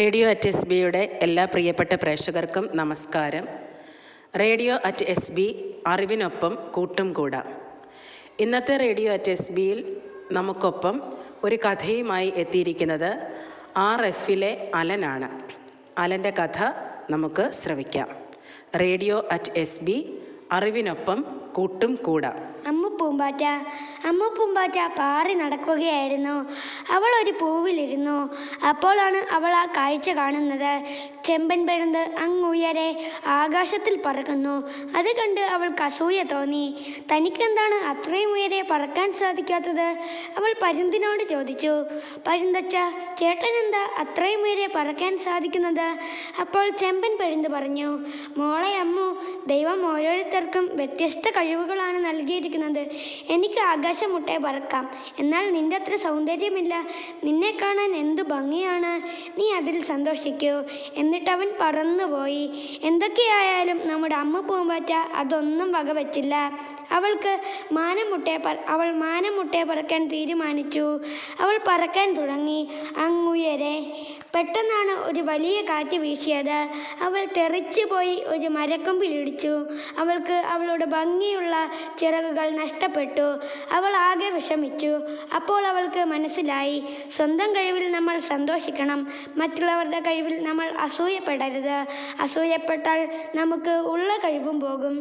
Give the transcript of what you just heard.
Radio at S ബിയുടെ എല്ലാ പ്രിയപ്പെട്ട പ്രേക്ഷകർക്കും നമസ്കാരം. റേഡിയോ അറ്റ് എസ് ബി അറിവിനൊപ്പം കൂട്ടും കൂടാം. ഇന്നത്തെ റേഡിയോ അറ്റ് എസ് ബിയിൽ നമുക്കൊപ്പം ഒരു കഥയുമായി എത്തിയിരിക്കുന്നത് ആർ എഫിലെ അലനാണ്. അലന്റെ കഥ നമുക്ക് ശ്രവിക്കാം. റേഡിയോ അറ്റ് എസ് ബി അറിവിനൊപ്പം കൂട്ടും കൂടാം. പൂമ്പാറ്റ. അമ്മ പൂമ്പാറ്റ പാറി നടക്കുകയായിരുന്നു. അവൾ ഒരു പൂവിലിരുന്നു. അപ്പോഴാണ് അവൾ ആ കാഴ്ച കാണുന്നത്. ചെമ്പൻ പെരുന്ത് അങ്ങുയരെ ആകാശത്തിൽ പറക്കുന്നു. അത് കണ്ട് അവൾ കസൂയ തോന്നി. തനിക്കെന്താണ് അത്രയും ഉയരെ പറക്കാൻ സാധിക്കാത്തത്? അവൾ പരുന്തിനോട് ചോദിച്ചു. പരുന്തച്ച ചേട്ടൻ എന്താ അത്രയും ഉയരെ പറക്കാൻ സാധിക്കുന്നത്? അപ്പോൾ ചെമ്പൻ പെരുന്ത് പറഞ്ഞു. മോളെ അമ്മു ദൈവം ഓരോരുത്തർക്കും വ്യത്യസ്ത കഴിവുകളാണ് നൽകിയിരിക്കുന്നത്. എനിക്ക് ആകാശം മുട്ടേ പറക്കാം. എന്നാൽ നിന്റെ അത്ര സൗന്ദര്യമില്ല. നിന്നെ കാണാൻ എന്തു ഭംഗിയാണ്? നീ അതിൽ സന്തോഷിക്കൂ. എന്നിട്ട് അവൻ പറന്നുപോയി. എന്തൊക്കെയായാലും നമ്മുടെ അമ്മ പൂമ്പാറ്റ അതൊന്നും വകവച്ചില്ല. അവൾക്ക് മാനം മുട്ടയെ പറ അവൾ മാനം മുട്ടയെ പറക്കാൻ തീരുമാനിച്ചു. അവൾ പറക്കാൻ തുടങ്ങി. അങ്ങുയരെ പെട്ടെന്നാണ് ഒരു വലിയ കാറ്റ് വീശിയത്. അവൾ തെറിച്ചു പോയി ഒരു മരക്കൊമ്പിലിടിച്ചു അവൾക്ക് അവളുടെ ഭംഗിയുള്ള ചിറകുകൾ നഷ്ടപ്പെട്ടു അവൾ ആകെ വിഷമിച്ചു. അപ്പോൾ അവൾക്ക് മനസ്സിലായി സ്വന്തം കഴിവിൽ നമ്മൾ സന്തോഷിക്കണം മറ്റുള്ളവരുടെ കഴിവിൽ നമ്മൾ അസൂയപ്പെടരുത്. അസൂയപ്പെട്ടാൽ നമുക്ക് ഉള്ള കഴിവും പോകും.